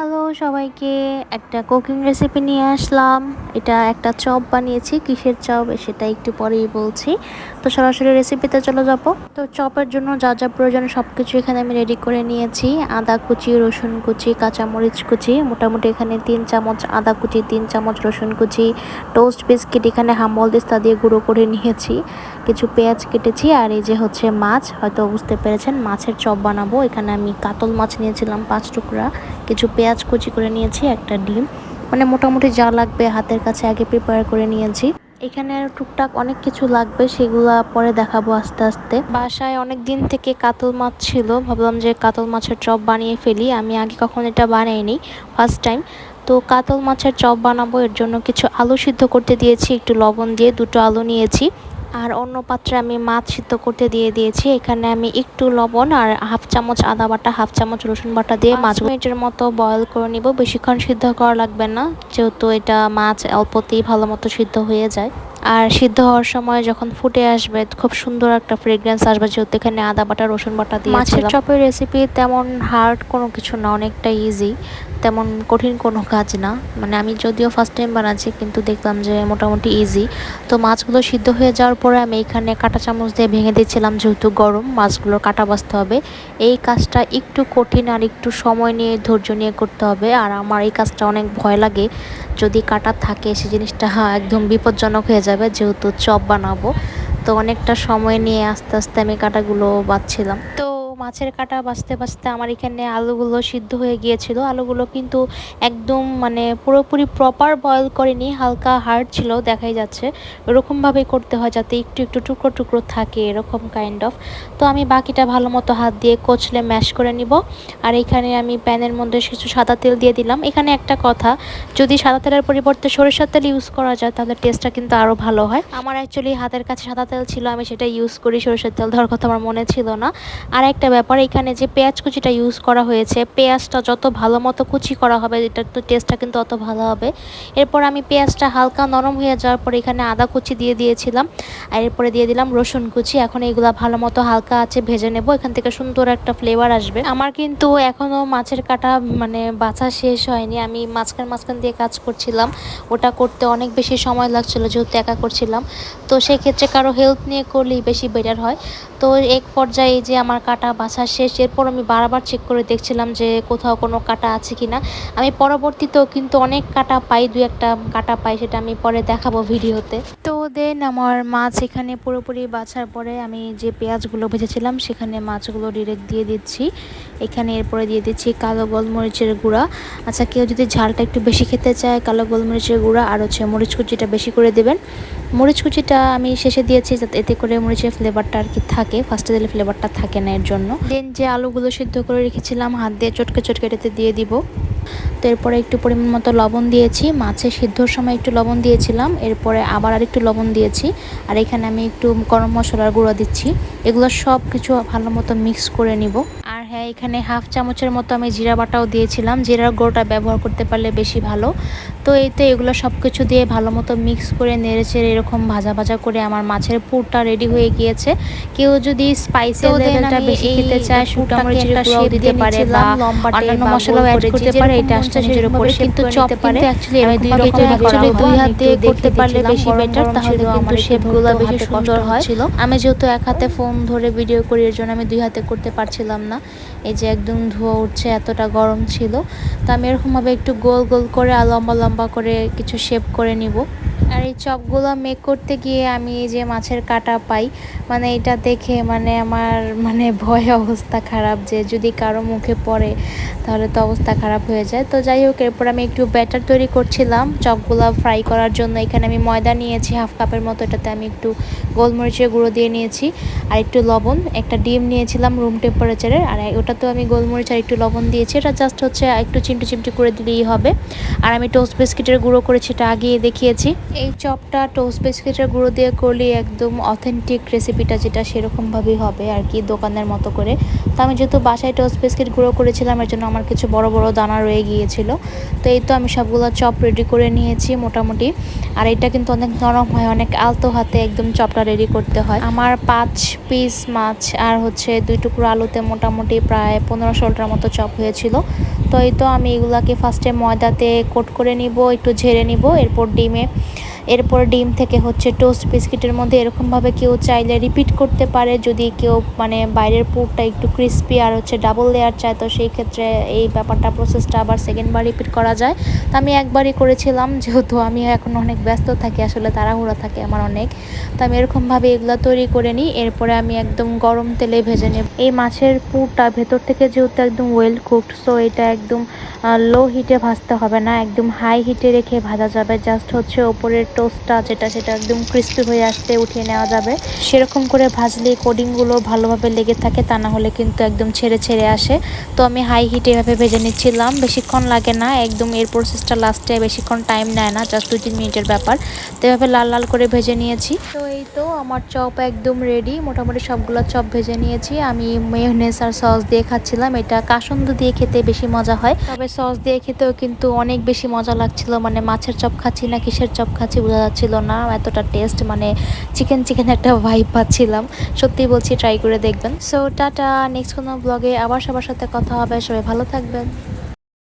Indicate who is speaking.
Speaker 1: Hello সবাইকে একটা cooking recipe নিয়ে আসলাম। এটা একটা চপ বানিয়েছি। কিসের চপ সেটা একটু পরেই বলছি। তো সরাসরি রেসিপিতে চলে যাব। তো চপের জন্য যা যা প্রয়োজন সব কিছু এখানে আমি রেডি করে নিয়েছি। আদা কুচি, রসুন কুচি, কাঁচামরিচ কুচি, মোটামুটি এখানে তিন চামচ আদা কুচি, তিন চামচ রসুন কুচি টোস্ট বিস্কিট এখানে হামল দিস্তা দিয়ে গুঁড়ো করে নিয়েছি। কিছু পেঁয়াজ কেটেছি আর এই যে হচ্ছে মাছ। হয়তো বুঝতে পেরেছেন, মাছের চপ বানাবো। এখানে আমি কাতল মাছ নিয়েছিলাম পাঁচ টুকরা। কিছু পেঁয়াজ কুচি করে নিয়েছি, একটা ডিম। মানে মোটামুটি যা লাগবে হাতের কাছে আগে প্রিপেয়ার করে নিয়েছি। এখানে আর টুকটাক অনেক কিছু লাগবে, সেগুলা পরে দেখাবো আস্তে আস্তে। বাসায় অনেক দিন থেকে কাতল মাছ ছিল, ভাবলাম যে কাতল মাছের চপ বানিয়ে ফেলি। আমি আগে কখন এটা বানাইনি ফার্স্ট টাইম তো কাতল মাছের চপ বানাবো, এর জন্য কিছু আলু সিদ্ধ করতে দিয়েছি, একটু লবণ দিয়ে দুটো আলু নিয়েছি। আর অন্য পাত্রে আমি মাছ সিদ্ধ করতে দিয়ে দিয়েছি। এখানে আমি একটু লবণ আর হাফ চামচ আদা বাটা হাফ চামচ রসুন বাটা দিয়ে মাছ মিনিটের মতো বয়ল করে নিব। বেশিক্ষণ সিদ্ধ করা লাগবে না যেহেতু এটা মাছ অল্পতেই ভালো মতো সিদ্ধ হয়ে যায়। আর সিদ্ধ হওয়ার সময় যখন ফুটে আসবে খুব সুন্দর একটা ফ্রেগ্রেন্স আসবে যেহেতু এখানে আদা বাটা রসুন বাটা দিয়ে মাছের চপের রেসিপি তেমন হার্ড কোনো কিছু না অনেকটা ইজি তেমন কঠিন কোনো কাজ না। মানে আমি যদিও ফার্স্ট টাইম বানাচ্ছি, কিন্তু দেখলাম যে মোটামুটি ইজি তো মাছগুলো সিদ্ধ হয়ে যাওয়ার পরে আমি এখানে কাঁটা চামচ দিয়ে ভেঙে দিচ্ছিলাম যেহেতু গরম, মাছগুলো কাটা বাঁচতে হবে। এই কাজটা একটু কঠিন আর একটু সময় নিয়ে, ধৈর্য নিয়ে করতে হবে। আর আমার এই কাজটা অনেক ভয় লাগে। যদি কাটা থাকে, সে জিনিসটা হ্যাঁ একদম বিপজ্জনক হয়ে যাবে, যেহেতু চপ বানাবো। তো অনেকটা সময় নিয়ে আস্তে আস্তে আমি কাটাগুলো বাঁচছিলাম। তো মাছের কাটা বাঁচতে বাঁচতে আমার এখানে আলুগুলো সিদ্ধ হয়ে গিয়েছিল। আলুগুলো কিন্তু একদম মানে পুরোপুরি প্রপার বয়েল করেনি, হালকা হার্ড ছিল, দেখাই যাচ্ছে। এরকমভাবেই করতে হয় যাতে একটু একটু টুকরো টুকরো থাকে, এরকম কাইন্ড অফ তো আমি বাকিটা ভালো মতো হাত দিয়ে কচলে ম্যাশ করে নিব। আর এখানে আমি প্যানের মধ্যে কিছু সাদা তেল দিয়ে দিলাম। এখানে একটা কথা, যদি সাদা তেলের পরিবর্তে সরিষার তেল ইউজ করা যায়, তাহলে টেস্টটা কিন্তু আরও ভালো হয়। আমার অ্যাকচুয়ালি হাতের কাছে সাদা তেল ছিল, আমি সেটা ইউজ করি, সরিষার তেল দেওয়ার কথা আমার মনে ছিল না। আর একটা ব্যাপার, এখানে যে পেঁয়াজ কুচিটা ইউজ করা হয়েছে, পেঁয়াজটা যত ভালো মতো কুচি করা হবে এটার তো টেস্টটা কিন্তু অত ভালো হবে। এরপর আমি পেঁয়াজটা হালকা নরম হয়ে যাওয়ার পর এখানে আদা কুচি দিয়ে দিয়েছিলাম, আর এরপরে দিয়ে দিলাম রসুন কুচি। এখন এইগুলা ভালো মতো হালকা আছে ভেজে নেব, এখান থেকে সুন্দর একটা ফ্লেভার আসবে। আমার কিন্তু এখনও মাছের কাটা মানে বাছা শেষ হয়নি। আমি মাঝখান মাঝখান দিয়ে কাজ করছিলাম, ওটা করতে অনেক বেশি সময় লাগছিল, যেহেতু একা করছিলাম। তো সেক্ষেত্রে কারও হেল্প নিয়ে করলেই বেশি বেটার হয়। তো এক পর্যায়ে যে আমার কাটা বাছা শেষ। এরপর আমি বারবার চেক করে দেখছিলাম যে কোথাও কোনো কাটা আছে কি না আমি পরবর্তীতেও কিন্তু অনেক কাটা পাই দু একটা কাটা পাই, সেটা আমি পরে দেখাবো ভিডিওতে। তো দেন আমার মাছ এখানে পুরোপুরি বাছার পরে আমি যে পেঁয়াজগুলো ভেজেছিলাম, সেখানে মাছগুলো ডিরেক্ট দিয়ে দিচ্ছি। এখানে এরপরে দিয়ে দিচ্ছি কালো গোলমরিচের গুঁড়া। আচ্ছা কেউ যদি ঝালটা একটু বেশি খেতে চায়, কালো গোলমরিচের গুঁড়া আর হচ্ছে মরিচ কুচিটা বেশি করে দেবেন। মরিচ কুচিটা আমি শেষে দিয়েছি, যাতে এতে করে মরিচের ফ্লেভারটা আর কি থাকে। ফার্স্টে দিলে ফ্লেভারটা থাকে না এর জন্য। দেন যে আলুগুলো সিদ্ধ করে রেখেছিলাম, হাত দিয়ে চটকে চটকে এটাতে দিয়ে দিব। তো এরপরে একটু পরিমাণ মতো লবণ দিয়েছি। মাছে সিদ্ধর সময় একটু লবণ দিয়েছিলাম। এরপরে আবার আর একটু লবণ দিয়েছি। আর এখানে আমি একটু গরম মশলার গুঁড়ো দিচ্ছি। এগুলো সব কিছু ভালো মতো মিক্স করে নিব। হ্যাঁ এখানে হাফ চামচের মতো আমি জিরা বাটাও দিয়েছিলাম। জিরার গুঁড়োটা ব্যবহার করতে পারলে বেশি ভালো। তো এই তো এগুলো সব কিছু দিয়ে ভালো মতো মিক্স করে নেড়েচেড়ে এরকম ভাজা ভাজা করে আমার মাছের পুরটা রেডি হয়ে গিয়েছে। কেউ যদি স্পাইসি লেভেলটা বেশি খেতে চায় শুকনো মরিচের গুঁড়াও দিতে পারে বা অন্যান্য মশলাও অ্যাড করতে পারে এটা আসলে নিজের উপরে কিন্তু চপ কিন্তু অ্যাকচুয়ালি আমি দুই রকম অ্যাকচুয়ালি দুই হাত দিয়ে করতে পারলে বেশি বেটার তাহলে কিন্তু শেপগুলো বেশি সুন্দর হয়। আমি যেহেতু এক হাতে ফোন ধরে ভিডিও করি এর জন্য আমি দুই হাতে করতে পারছিলাম না। এই যে একদম ধোয়া উঠছে, এতটা গরম ছিল। তো আমি এরকমভাবে একটু গোল গোল করে আর লম্বা লম্বা করে কিছু শেপ করে নিব। আর এই চপগুলো মেক করতে গিয়ে আমি এই যে মাছের কাটা পাই মানে এটা দেখে মানে আমার মানে ভয় অবস্থা খারাপ যে যদি কারও মুখে পড়ে, তাহলে তো অবস্থা খারাপ হয়ে যায়। তো যাই হোক, এরপর আমি একটু ব্যাটার তৈরি করছিলাম। চপগুলো ফ্রাই করার জন্য এখানে আমি ময়দা নিয়েছি হাফ কাপের মতো, এটাতে আমি একটু গোলমরিচের গুঁড়ো দিয়ে নিয়েছি আর একটু লবণ। একটা ডিম নিয়েছিলাম রুম টেম্পারেচারের আর ওটাতেও আমি গোলমরিচ আর একটু লবণ দিয়েছি। এটা জাস্ট হচ্ছে একটু চিমটি চিমটি করে দিলেই হবে। আর আমি টোস্ট বিস্কিটের গুঁড়ো করেছি, এটা আগিয়ে দেখিয়েছি। এই চপটা টোস্ট বিস্কিটের গুঁড়ো দিয়ে করলে একদম অথেন্টিক রেসিপিটা যেটা সেরকমভাবেই হবে আর কি দোকানের মতো করে। তো আমি যেহেতু বাসায় টোস্ট বিস্কিট গুঁড়ো করেছিলাম, এর জন্য আমার কিছু বড় বড় দানা রয়ে গিয়েছিল। তো এই তো আমি সবগুলো চপ রেডি করে নিয়েছি মোটামুটি। আর এটা কিন্তু অনেক নরম হয়, অনেক আলতো হাতে একদম চপটা রেডি করতে হয়। আমার পাঁচ পিস মাছ আর হচ্ছে দুই টুকরো আলুতে মোটামুটি প্রায় পনেরো ষোলোটার মতো চপ হয়েছিল। তো এই তো আমি এগুলাকে ফার্স্টে ময়দাতে কোট করে নিব, একটু ঝেড়ে নিব, এরপর ডিমে এরপর ডিম থেকে হচ্ছে টোস্ট বিস্কিটের মধ্যে এরকমভাবে কেউ চাইলে রিপিট করতে পারে। যদি কেউ মানে বাইরের পুরটা একটু ক্রিস্পি আর হচ্ছে ডাবল লেয়ার চায়, তো সেই ক্ষেত্রে এই ব্যাপারটা প্রসেসটা আবার সেকেন্ডবার রিপিট করা যায়। তো আমি একবারই করেছিলাম, যেহেতু আমি এখন অনেক ব্যস্ত থাকি, আসলে তাড়াহুড়ো থাকে আমার অনেক। তো আমি এরকমভাবে এগুলো তৈরি করে নিই, এরপরে আমি একদম গরম তেলে ভেজে নেব। এই মাছের পুরটা ভেতর থেকে যেহেতু একদম ওয়েল কুকড সো এটা একদম লো হিটে ভাজতে হবে না, একদম হাই হিটে রেখে ভাজা যাবে। জাস্ট হচ্ছে ওপরের টোস্টটা যেটা সেটা একদম ক্রিস্পি হয়ে আসতে উঠিয়ে নেওয়া যাবে। সেরকম করে ভাজলে কোডিংগুলো ভালোভাবে লেগে থাকে, তা না হলে কিন্তু একদম ছেড়ে ছেড়ে আসে। তো আমি হাই হিটে এভাবে ভেজে নিচ্ছিলাম, বেশিক্ষণ লাগে না, একদম এর প্রসেসটা লাস্টে বেশিক্ষণ টাইম নেয় না জাস্ট দুই তিন মিনিটের ব্যাপার। তো এভাবে লাল লাল করে ভেজে নিয়েছি। তো এই তো আমার চপ একদম রেডি মোটামুটি সবগুলো চপ ভেজে নিয়েছি। আমি মেয়নেস আর সস দিয়ে খাচ্ছিলাম, এটা কাসন্দ দিয়ে খেতে বেশি মজা হয়। তবে সস দিয়ে খেতেও কিন্তু অনেক বেশি মজা লাগছিল মানে মাছের চপ খাচ্ছি না, কিসের চপ খাচ্ছি বোঝা যাচ্ছিল না, এতটা টেস্ট মানে চিকেন চিকেন একটা ভাইব পাচ্ছিলাম। সত্যি বলছি ট্রাই করে দেখবেন। সো টাটা নেক্সট কোনো ব্লগে আবার সবার সাথে কথা হবে। সবাই ভালো থাকবেন।